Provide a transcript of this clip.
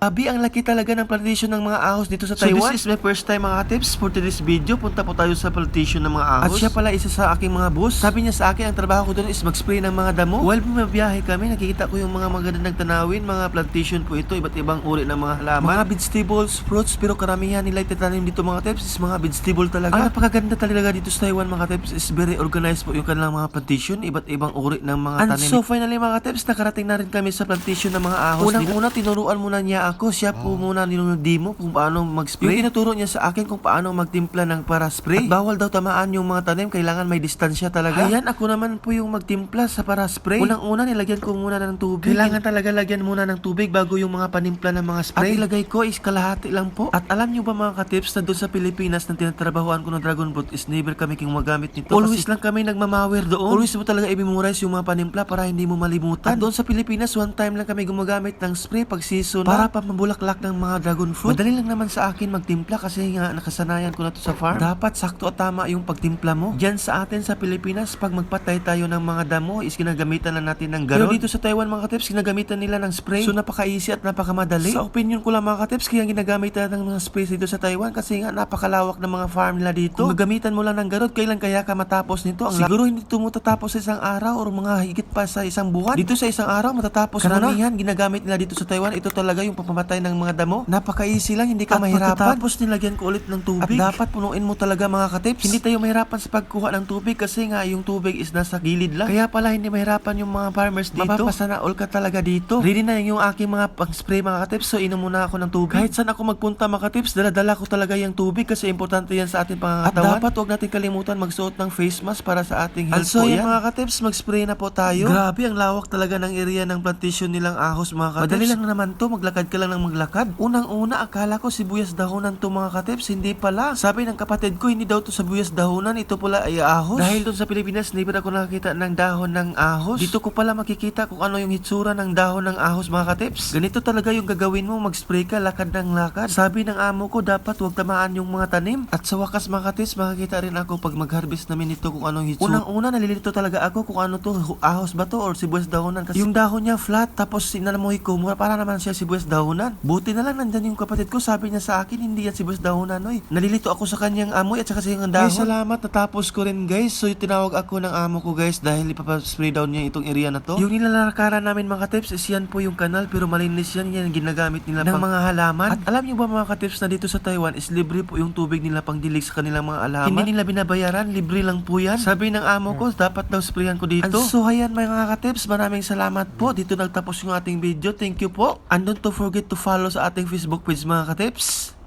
Abi, ang laki talaga ng plantation ng mga ahos dito sa So, Taiwan. this is my first time mga tips for today's video. Punta po tayo sa plantation ng mga ahos. At siya pala isa sa aking mga boss. Sabi niya sa akin, ang trabaho ko doon is mag-spray ng mga damo. While bumabiyahe kami, nakikita ko yung mga magandang tanawin, mga plantation po ito, iba't ibang uri ng mga halaman. Mga vegetables, fruits, pero karamihan nila itatanim dito mga tips is mga vegetable talaga. Ang napakaganda talaga dito sa Taiwan mga tips is very organized po yung kanilang mga plantation, iba't ibang uri ng mga And tanim. so finally mga tips, nakarating na rin kami sa plantation ng mga ahos. Unang-una, tinuruan muna niya ako. Siya po muna ninunodimo kung paano mag-spray. Yung tinuturo niya sa akin kung paano magtimpla ng para spray. At bawal daw tamaan yung mga tanim, kailangan may distansya talaga. Ayan, ako naman po yung magtimpla sa para spray. Unang-una, nilagyan ko muna ng tubig. Kailangan talaga lagyan muna ng tubig bago yung mga panimpla ng mga spray. At ilagay ko is kalahati lang po. At alam nyo ba mga katips na doon sa Pilipinas na tinatrabahoan ko ng Dragon Fruit is never kami king magamit nito. Always lang kami nagmamawir doon. Always mo talaga i-memorize yung mga panimpla para hindi mo malimutan. At doon sa Pilipinas, one time lang kami gumagamit ng spray pag season para pa mabulaklak ng mga dragon fruit. Madali lang naman sa akin magtimpla kasi nga nakasanayan ko na to sa farm. Dapat sakto at tama yung pagtimpla mo. Diyan sa atin sa Pilipinas, pag magpatay tayo ng mga damo, is ginagamitan na natin ng garod. Pero dito sa Taiwan mga katips, ginagamitan nila ng spray. So napaka-easy at napakamadali. Sa opinion ko lang mga katips, kaya ginagamit nila ng mga sprays dito sa Taiwan kasi nga napakalawak ng mga farm nila dito. Kung gagamitan mo lang ng garod, kailan kaya ka matapos nito? Ang Siguro hindi ito matatapos sa isang araw or mga higit pa sa isang buwan. Dito sa isang araw, matatapos mo na. Karamihan, ginagamit nila dito sa Taiwan. Ito talaga yung pamamatay ng mga damo. Napaka-easy lang, hindi ka At mahirapan. Tapos nilagyan ko ulit ng tubig. At dapat punuin mo talaga mga katips. Hindi tayo mahirapan sa pagkuha ng tubig kasi nga yung tubig is nasa gilid lang. Kaya pala hindi mahirapan yung mga farmers dito. Mapapasana all ka talaga dito. Ready na yung aking mga pang-spray mga katips. So inom muna ako ng tubig. Kahit saan ako magpunta mga katips, dala-dala ko talaga yung tubig kasi importante yan sa ating pangangatawan. At dapat huwag natin kalimutan magsuot ng face mask para sa ating health Also, po yan, mga katips, mag-spray na po tayo. Grabe, ang lawak talaga ng area ng plantation nilang ahos mga katips. Madali lang naman to, maglakad ka lang ng maglakad. Unang-una, akala ko sibuyas dahonan to mga katips, hindi pala. Sabi ng kapatid ko, hindi daw to sibuyas dahonan, ito pala ay ahos. Dahil doon sa Pilipinas, never ako nakakita ng dahon ng ahos. Dito ko pala makikita kung ano yung hitsura ng dahon ng ahos mga katips. Ganito talaga yung gagawin mo, mag-spray ka, lakad ng lakad. Sabi ng amo ko, dapat huwag tamaan yung mga tanim. At sa wakas mga katips, makakita rin ako pag mag-harvest namin ito kung anong hitsura. Unang-una, nalilito talaga ako kung ano to, ahos ba to or sibuyas dahonan. Kasi yung dahon niya flat, tapos sinanamoy ko, mura para naman siya sibuyas dahonan. Buti na lang nandyan yung kapatid ko, sabi niya sa akin, hindi yan sibuyas dahonan, oy. Nalilito ako sa kanyang amoy at saka sa yung dahon. Ay, salamat, natapos ko rin guys. So, tinawag ako ng amo ko guys dahil ipapaspray down niya itong area na to. Yung nilalakaran namin mga tips is yan po yung kanal pero malinis yan, yan ginagamit nila ng mga halaman. At alam niyo ba mga katips na dito sa Taiwan is libre po yung tubig nila pang dilig sa kanilang mga halaman. Hindi nila binabayaran, libre lang po yan. Sabi ng amo ko, dapat daw sprayan ko dito. And so, ayan mga katips, maraming salamat po. Dito nagtapos yung ating video. Thank you po. And don't to forget to follow sa ating Facebook page mga katips.